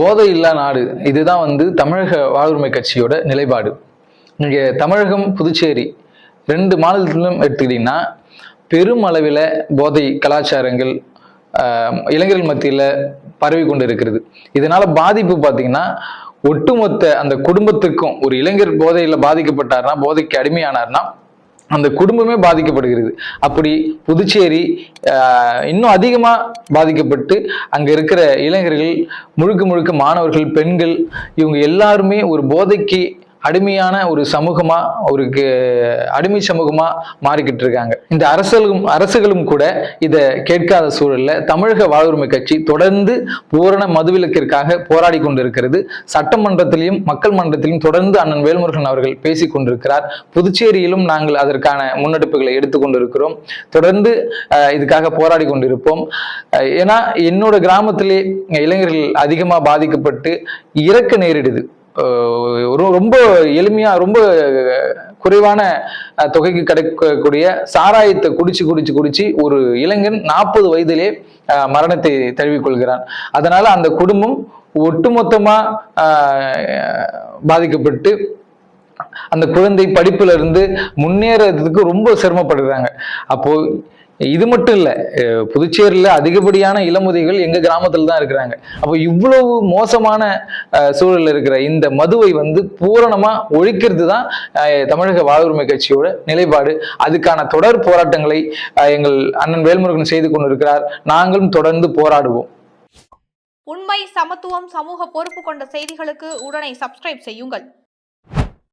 போதை இல்லா நாடு. இதுதான் வந்து தமிழக வாழ்வுரிமை கட்சியோட நிலைப்பாடு. இங்கே தமிழகம் புதுச்சேரி ரெண்டு மாநிலத்திலும் எடுத்துக்கிட்டிங்கன்னா பெரும் அளவில் போதை கலாச்சாரங்கள் இளைஞர்கள் மத்தியில் பரவி கொண்டு இருக்கிறது. இதனால பாதிப்பு பார்த்தீங்கன்னா ஒட்டுமொத்த அந்த குடும்பத்துக்கும் ஒரு இளைஞர் போதையில் பாதிக்கப்பட்டார்னா போதைக்கு அடிமையானார்னா அந்த குடும்பமே பாதிக்கப்படுகிறது. அப்படி புதுச்சேரி இன்னும் அதிகமாக பாதிக்கப்பட்டு அங்கே இருக்கிற இளைஞர்கள் முழுக்க முழுக்க மாணவர்கள் பெண்கள் இவங்க எல்லாருமே ஒரு போதைக்கு அடிமையான ஒரு சமூகமா ஒரு அடிமை சமூகமா மாறிக்கிட்டு இருக்காங்க. இந்த அரசுகளும் அரசுகளும் கூட இதை கேட்காத சூழல்ல தமிழக வாழ்வுரிமை கட்சி தொடர்ந்து பூரண மதுவிலக்கிற்காக போராடி கொண்டிருக்கிறது. சட்டமன்றத்திலையும் மக்கள் மன்றத்திலும் தொடர்ந்து அண்ணன் வேல்முருகன் அவர்கள் பேசிக் கொண்டிருக்கிறார். புதுச்சேரியிலும் நாங்கள் அதற்கான முன்னெடுப்புகளை எடுத்துக்கொண்டிருக்கிறோம் தொடர்ந்து இதுக்காக போராடி கொண்டிருப்போம். ஏன்னா என்னோட கிராமத்திலே இளைஞர்கள் அதிகமாக பாதிக்கப்பட்டு இறக்க நேரிடுது. ரொம்ப எளிமையா ரொம்ப குறைவான தொகைக்கு கிடைக்கக்கூடிய சாராயத்தை குடிச்சு குடிச்சு குடிச்சு ஒரு இளைஞன் நாற்பது வயதிலே மரணத்தை தழுவிக்கொள்கிறான் அதனால அந்த குடும்பம் ஒட்டுமொத்தமா பாதிக்கப்பட்டு அந்த குழந்தை படிப்புல இருந்து முன்னேறதுக்கு ரொம்ப சிரமப்படுறாங்க. அப்போ இது மட்டும் இல்ல புதுச்சேரியில் அதிகப்படியான இளமுதிகள் எங்க கிராமத்தில் தான் இருக்கிறாங்க. அப்போ இவ்வளவு மோசமான சூழலில் சூழல்ல இருக்கிற இந்த மதுவை வந்து பூரணமா ஒழிக்கிறது தான் அஹ், தமிழக வாழ்வுரிமை கட்சியோட நிலைப்பாடு. அதுக்கான தொடர் போராட்டங்களை அஹ், எங்கள் அண்ணன் வேல்முருகன் செய்து கொண்டிருக்கிறார். நாங்களும் தொடர்ந்து போராடுவோம். உண்மை சமத்துவம் சமூக பொறுப்பு கொண்ட செய்திகளுக்கு உடனே சப்ஸ்கிரைப் செய்யுங்கள்.